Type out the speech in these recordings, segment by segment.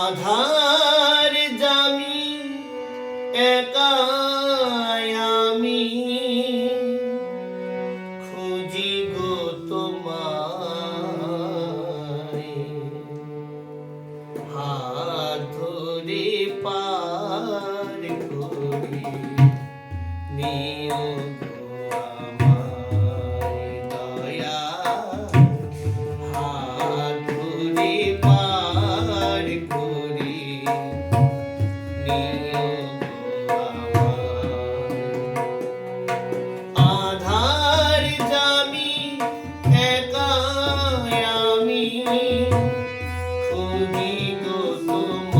আধার জামি একায়ামি খুঁজি গো তোমায়। হাত ধরে পার খুঁজি গো তোমায়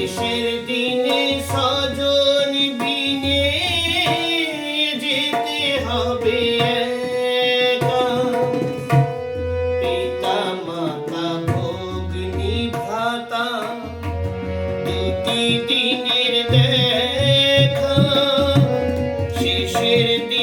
শেষের দিনে সজন বিনে যেতে হবে পিতা, মাতা ভগ্নি ভাতা দুটি দিনের দেখা। শেষের দিন